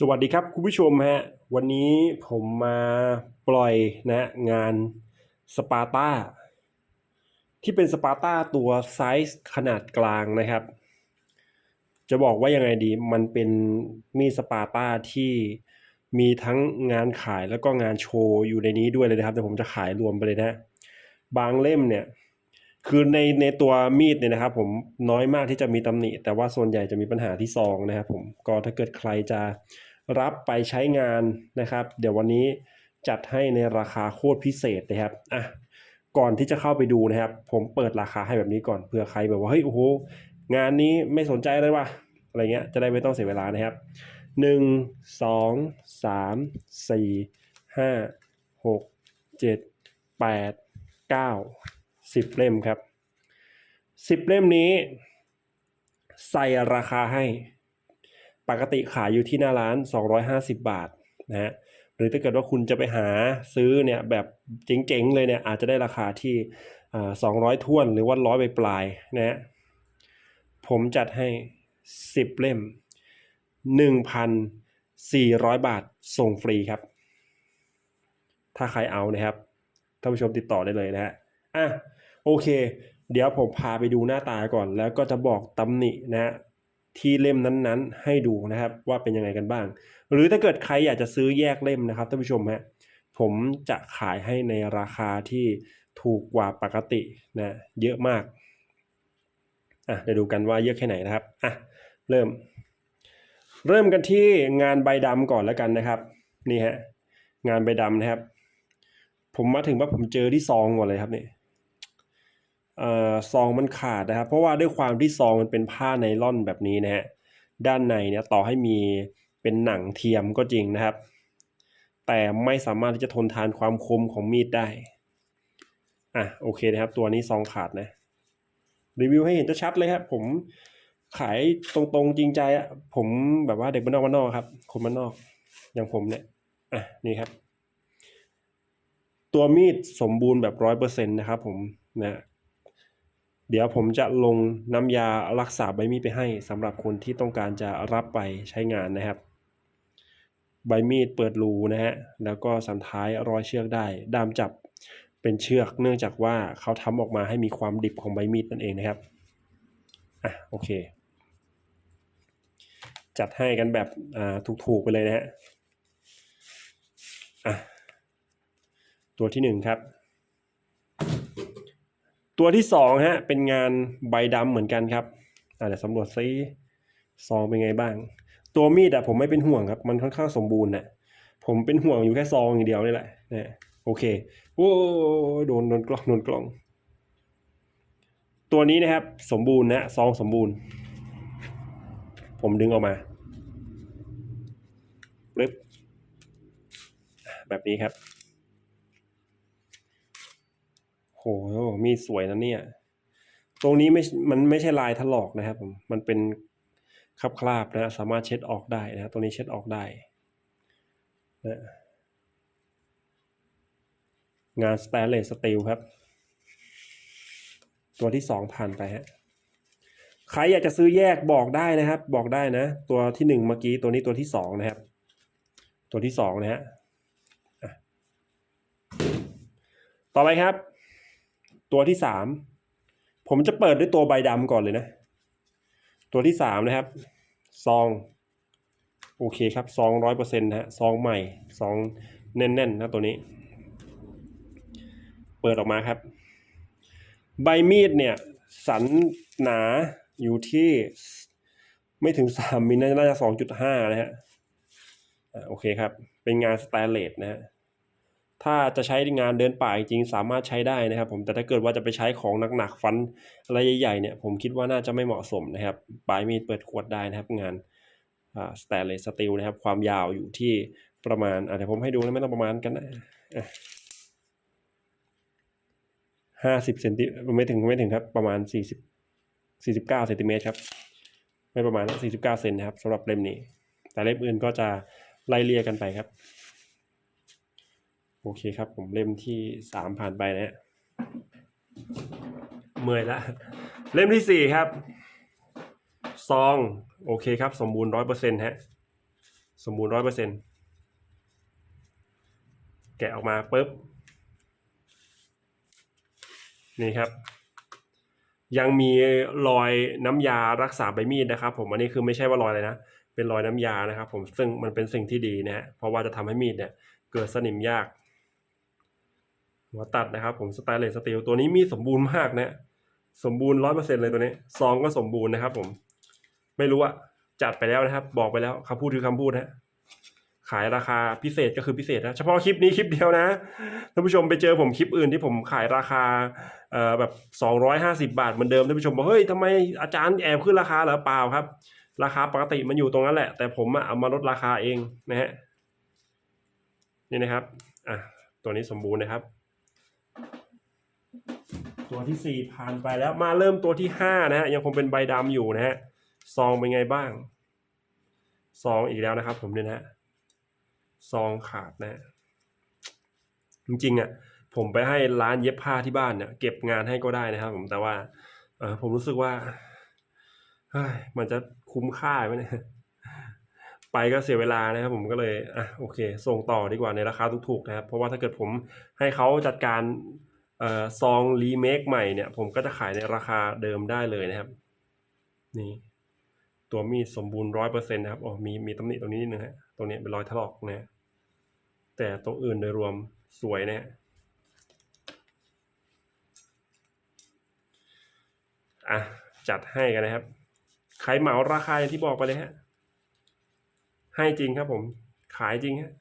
สวัสดีครับคุณผู้ชมฮะวันนี้ผมมาปล่อยนะงานสปาร์ตาที่เป็นสปาร์ตาตัวไซส์ขนาดกลางนะครับ จะบอกว่ายังไงดีมันเป็นมีดสปาร์ตาที่มีทั้งงานขายแล้วก็งานโชว์อยู่ในนี้ด้วยเลยนะครับ แต่ผมจะขายรวมไปเลยนะบางเล่มเนี่ยคือในในตัวมีดเนี่ยนะครับ ผมน้อยมากที่จะมีตำหนิ แต่ว่าส่วนใหญ่จะมีปัญหาที่ซองนะครับผมก็ถ้าเกิดใครจะ รับไปใช้งานนะครับ เดี๋ยววันนี้จัดให้ในราคาโคตรพิเศษนะครับอะก่อนที่จะเข้าไปดูนะครับ ผมเปิดราคาให้แบบนี้ก่อนเผื่อใครแบบว่าเฮ้ยโอ้โหงานนี้ไม่สนใจเลยว่ะอะไรเงี้ยจะได้ไม่ต้องเสียเวลานะครับหนึ่งสองสามสี่ห้าหกเจ็ดแปดเก้าสิบเล่มครับสิบเล่มนี้ ใส่ราคาให้ ปกติขายอยู่ที่หน้าร้าน 250 บาทนะฮะหรือถ้าเกิดว่าคุณจะไปหาซื้อเนี่ยแบบเจ๋งๆเลยเนี่ยอาจจะได้ราคาที่อ่า200ท้วนหรือว่าร้อยปลายนะฮะผมจัดให้ 10 เล่ม 1,400 บาทส่งฟรีครับ ถ้าใครเอานะครับท่านผู้ชมติดต่อได้เลยนะฮะอะโอเค เดี๋ยวผมพาไปดูหน้าตาก่อน แล้วก็จะบอกตำหนินะฮะ ที่เล่มนั้นๆ ให้ดูนะครับว่าเป็นยังไงกันบ้าง หรือถ้าเกิดใครอยากจะซื้อแยกเล่มนะครับท่านผู้ชมฮะผมจะขายให้ในราคาที่ถูกกว่าปกตินะเยอะมากอะเดี๋ยวดูกันว่าเยอะแค่ไหนนะครับอะเริ่ม เริ่มกันที่งานใบดำก่อนแล้วกันนะครับ นี่ฮะงานใบดำนะครับ ผมมาถึงว่าผมเจอที่ซองก่อนเลยครับเนี่ เอ่อซองมันขาดนะครับ เพราะว่าด้วยความที่ซองมันเป็นผ้าไนล่อนแบบนี้นะฮะด้านในเนี่ยต่อให้มีเป็นหนังเทียมก็จริงนะครับ แต่ไม่สามารถที่จะทนทานความคมของมีดได้อะโอเคนะครับ ตัวนี้ซองขาดนะรีวิวให้เห็นชัดเลยครับ ผมขายตรงๆจริงใจอะผมแบบว่าเด็กบ้านนอกบ้านนอกครับ คนบ้านนอก อย่างผมเนี่ยอะนี่ครับ ตัวมีดสมบูรณ์แบบร้อยเปอร์เซ็นต์นะครับผมนะ เดี๋ยวผมจะลงน้ำยารักษาใบมีดไปให้สำหรับคนที่ต้องการจะรับไปใช้งานนะครับ ใบมีดเปิดรูนะฮะแล้วก็สันท้ายร้อยเชือกได้ด้ามจับเป็นเชือก เนื่องจากว่าเขาทำออกมาให้มีความดิบของใบมีดนั่นเองนะครับอะโอเค จัดให้กันแบบอ่าถูกๆไปเลยนะฮะอะตัวที่หนึ่งครับ ตัวที่สองฮะเป็นงานใบดำเหมือนกันครับอ่าเดี๋ยวสำรวจซิซองเป็นไงบ้าง ตัวมีดอะผมไม่เป็นห่วงครับ มันค่อนข้างสมบูรณ์น่ะผมเป็นห่วงอยู่แค่ซองอย่างเดียวนี่แหละนะโอเคโอ้โดนโดนกล้องโดนกล้อง ตัวนี้นะครับ สมบูรณ์นะซองสมบูรณ์ ผมดึงออกมาปึ๊บแบบนี้ครับ โหมีสวยนะเนี่ย ตรงนี้ไม่ มันไม่ใช่ลายถลอกนะครับผมมันเป็นคราบคราบนะสามารถเช็ดออกได้นะตรงนี้เช็ดออกได้นะงานสแตนเลสสตีลครับ ตัวที่สองผ่านไปฮะใครอยากจะซื้อแยกบอกได้นะครับ บอกได้นะ ตัวที่หนึ่งเมื่อกี้ตัวนี้ตัวที่สองนะครับ ตัวที่สองนะฮะต่อไปครับ ตัวที่สามผมจะเปิดด้วยตัวใบดำก่อนเลยนะ ตัวที่สามนะครับ ซอง โอเคครับซองร้อยเปอร์เซ็นต์ฮะซองใหม่ซองแน่นๆนะตัวนี้ เปิดออกมาครับ ใบมีดเนี่ย สันหนาอยู่ที่ไม่ถึงสามมิลน่าจะสองจุดห้านะฮะอะโอเคครับ เป็นงานสแตนเลสนะฮะ ถ้าจะใช้งานเดินป่าจริงสามารถใช้ได้นะครับผมแต่ถ้าเกิดว่าจะไปใช้ของหนักๆฟันอะไรใหญ่ๆเนี่ยผมคิดว่าน่าจะไม่เหมาะสมนะครับปลายมีดเปิดขวดได้นะครับงานสแตนเลสสตีลนะครับ ความยาวอยู่ที่ประมาณอะเดี๋ยวผมให้ดูนะไม่ต้องประมาณกันนะห้าสิบเซนติไม่ถึงไม่ถึงครับ ประมาณสี่สิบสี่สิบเก้าเซนติเมตรครับ ไม่ประมาณสี่สิบเก้าเซนนะครับสำหรับเล่มนี้ แต่เล่มอื่นก็จะไล่เลี่ยกันไปครับ อเคครับ ผมเล่มที่สามผ่านไปนะฮะเมื่อยละเล่มที่สี่ครับ ซอง โอเคครับ สมบูรณ์ร้อยเปอร์เซ็นต์ฮะ สมบูรณ์ร้อยเปอร์เซ็นแกะออกมาปุ๊บ นี่ครับ ยังมีรอยน้ำยารักษาใบมีดนะครับ ผมอันนี้คือไม่ใช่ว่ารอยอะไรนะ เป็นรอยน้ำยานะครับ ผมซึ่งมันเป็นสิ่งที่ดีนะฮะเพราะว่าจะทำให้มีดเนี่ยเกิดสนิมยาก หัวตัดนะครับผมสไตเลสสตีลตัวนี้มีสมบูรณ์มากนะสมบูรณ์ร้อยเปอร์เซ็นเลยตัวนี้ซองก็สมบูรณ์นะครับ ผม ไม่รู้อะจัดไปแล้วนะครับ บอกไปแล้วคำพูดคือคำพูดนะขายราคาพิเศษก็คือพิเศษนะเฉพาะคลิปนี้คลิปเดียวนะท่านผู้ชมไปเจอผมคลิปอื่นที่ผมขายราคาเอ่อแบบสองร้อยห้าสิบาทเหมือนเดิมท่านผู้ชมบอกเฮ้ยทำไมอาจารย์แอบขึ้นราคาเหรอเปล่าครับ ราคาปกติมันอยู่ตรงนั้นแหละ แต่ผมอะเอามาลดราคาเองนะฮะนี่นะครับอะตัวนี้สมบูรณ์นะครับ ตัวที่สี่ผ่านไปแล้วมาเริ่มตัวที่ห้านะฮะยังคงเป็นใบดำอยู่นะฮะซองเป็นไงบ้างซองอีกแล้วนะครับ ผมเนี่ยนะฮะซองขาดนะฮะจริงๆอะผมไปให้ร้านเย็บผ้าที่บ้านเนี่ยเก็บงานให้ก็ได้นะครับ ผมแต่ว่าเออผมรู้สึกว่าเฮ้ยมันจะคุ้มค่าไหมเนี่ยไปก็เสียเวลานะครับ ผมก็เลยอะโอเค ส่งต่อดีกว่าในราคาถูกๆนะครับ เพราะว่าถ้าเกิดผมให้เขาจัดการ ซองรีเมคใหม่เนี่ย ผมก็จะขายในราคาเดิมได้เลยนะครับ นี่ ตัวมีดสมบูรณ์ร้อยเปอร์เซ็นต์นะครับอ๋อมีมีตำหนิตรงนี้นิดนึงฮะตรงนี้เป็นรอยถลอกนะแต่ตรงอื่นโดยรวมสวยนะอะจัดให้กันนะครับใครเหมาราคาอย่างที่บอกไปเลยฮะ ให้จริงครับผม ขายจริงฮะ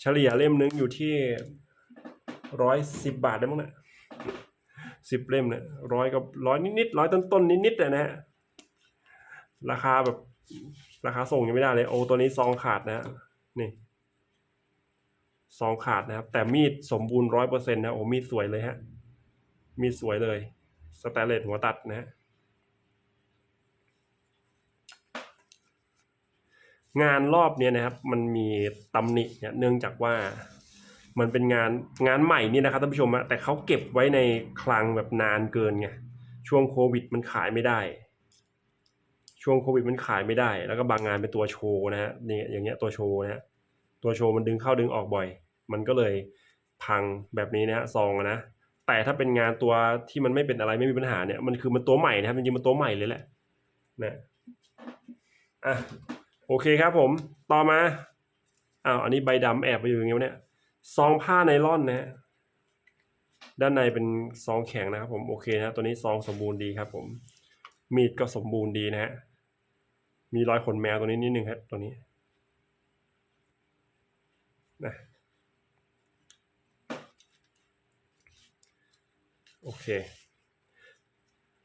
เฉลี่ยเล่มนึงอยู่ที่ ร้อยสิบบาทได้มั้งเนะสิบเล่มเนี่ยร้อยกับร้อยนิดๆร้อยต้นๆนิดๆเลยนะฮะราคาแบบราคาส่งยังไม่ได้เลยโอ้ตัวนี้ซองขาดนะฮะนี่ซองขาดนะครับ แต่มีดสมบูรณ์ร้อยเปอร์เซ็นต์นะโอ้มีดสวยเลยฮะ มีดสวยเลยสแตนเลสหัวตัดนะฮะงานรอบเนี้ยนะครับ มันมีตำหนิเนี่ยเนื่องจากว่า มันเป็นงานงานใหม่นี่นะครับท่านผู้ชมอะแต่เขาเก็บไว้ในคลังแบบนานเกินไงช่วงโควิดมันขายไม่ได้ ช่วงโควิดมันขายไม่ได้ แล้วก็บางงานเป็นตัวโชว์นะฮะนี่อย่างเงี้ยตัวโชว์นะฮะตัวโชว์มันดึงเข้าดึงออกบ่อย มันก็เลยพังแบบนี้นะฮะซองนะแต่ถ้าเป็นงานตัวที่มันไม่เป็นอะไรไม่มีปัญหาเนี่ยมันคือมันตัวใหม่นะครับจริงๆมันตัวใหม่เลยแหละนะอะโอเคครับผม ต่อมาอ้าวอันนี้ใบดำแอบไปอยู่อย่างเงี้ยเนี่ย ซองผ้าไนล่อนนะฮะด้านในเป็นซองแข็งนะครับผมโอเคนะตัวนี้ซองสมบูรณ์ดีครับ ผม มีดก็สมบูรณ์ดีนะฮะมีรอยขนแมวตัวนี้นิดนึงครับตัวนี้นะโอเค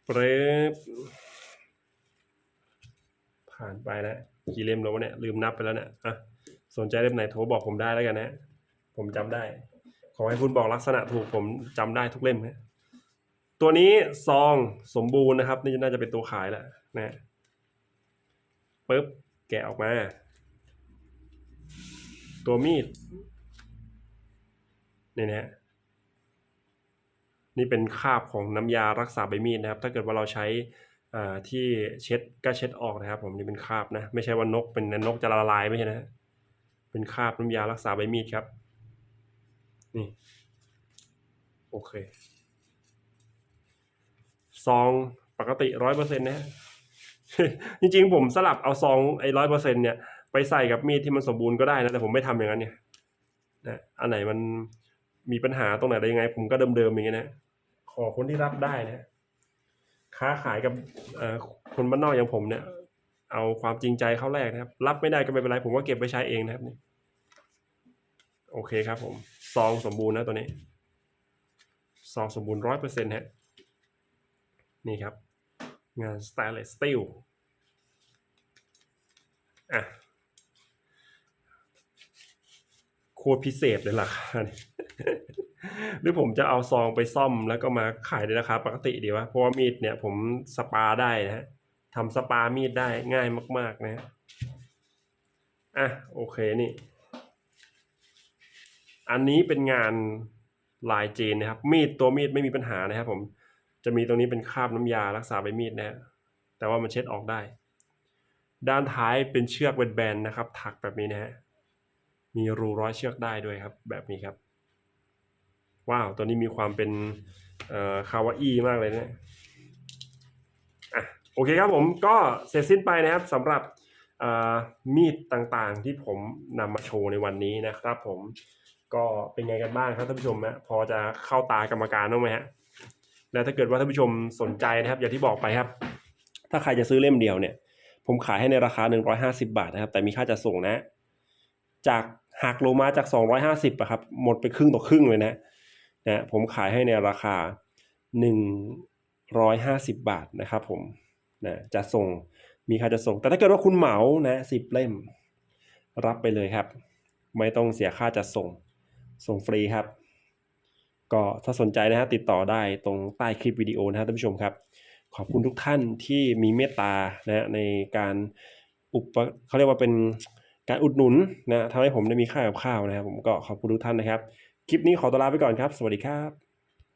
เปรบผ่านไปแล้วกี่เล่มแล้ววะเนี่ยลืมนับไปแล้วเนี่ยอะสนใจเล่มไหนโทรบอกผมได้แล้วกันนะ ผมจำได้ ขอให้คุณบอกลักษณะถูกผมจำได้ทุกเล่มนะตัวนี้ซองสมบูรณ์นะครับ นี่น่าจะเป็นตัวขายแหละนะปึ๊บแกะออกมา ตัวมีดนี่นะฮะนี่เป็นคราบของน้ำยารักษาใบมีดนะครับ ถ้าเกิดว่าเราใช้อ่าที่เช็ดก็เช็ดออกนะครับ ผมนี่เป็นคราบนะ ไม่ใช่ว่านกเป็นนกจะละลายไม่ใช่นะเป็นคราบน้ำยารักษาใบมีดครับ นี่ โอเคซองปกติร้อยเปอร์เซ็นต์นะจริงๆผมสลับเอาซองไอ้ร้อยเปอร์เซ็นเนี่ยไปใส่กับมีดที่มันสมบูรณ์ก็ได้นะแต่ผมไม่ทำอย่างนั้นเนี่ยนะอันไหนมันมีปัญหาตรงไหนได้ยังไง ผมก็เดิมๆอย่างเงี้ยนะขอคนที่รับได้นะค้าขายกับคนบ้านนอกอย่างผมเนี่ย เอาความจริงใจเข้าแรกนะครับ รับไม่ได้ก็ไม่เป็นไรผมก็เก็บไว้ใช้เองนะครับนี่ โอเคครับผม ซองสมบูรณ์นะตัวนี้ ซองสมบูรณ์ร้อยเปอร์เซ็นต์ฮะ นี่ครับ งาน stainless steel อะโคตรพิเศษเลยราคาเนี่ยหรือผมจะเอาซองไปซ่อมแล้วก็มาขายในราคาปกติดีวะ เพราะว่ามีดเนี่ยผมสปาได้นะฮะทำสปามีดได้ง่ายมาก ๆ นะฮะอะโอเคนี่ อันนี้เป็นงานลายจีนนะครับ มีดตัวมีดไม่มีปัญหานะครับ ผมจะมีตรงนี้เป็นคราบน้ำยารักษาใบมีดนะฮะแต่ว่ามันเช็ดออกได้ ด้านท้ายเป็นเชือกแบนๆนะครับ ถักแบบนี้นะฮะมีรูร้อยเชือกได้ด้วยครับ แบบนี้ครับ ว้าวตัวนี้มีความเป็นคาวาอี้มากเลยนะอะโอเคครับผมก็เสร็จสิ้นไปนะครับสำหรับมีดต่างๆที่ผมนำมาโชว์ในวันนี้นะครับผม ก็เป็นไงกันบ้างครับท่านผู้ชมนะพอจะเข้าตากรรมการบ้างไหมฮะและถ้าเกิดว่าท่านผู้ชมสนใจนะครับ อย่างที่บอกไปครับ ถ้าใครจะซื้อเล่มเดียวเนี่ย ผมขายให้ในราคา 150 บาทนะครับ แต่มีค่าจัดส่งนะ จากหักลงมาจาก 250อะครับ หมดไปครึ่งต่อครึ่งเลยนะนะผมขายให้ในราคา 150 บาทนะครับ ผมนะจะส่งมีค่าจะส่ง แต่ถ้าเกิดว่าคุณเหมานะ10เล่ม รับไปเลยครับ ไม่ต้องเสียค่าจัดส่ง ส่งฟรีครับ ก็ถ้าสนใจนะฮะติดต่อได้ตรงใต้คลิปวิดีโอนะครับท่านผู้ชมครับ ขอบคุณทุกท่านที่มีเมตตานะในการอุปเขาเรียกว่าเป็นการอุดหนุนนะทำให้ผมได้มีค่ากับข้าวนะครับ ผมก็ขอบคุณทุกท่านนะครับ คลิปนี้ขอตัวลาไปก่อนครับ สวัสดีครับ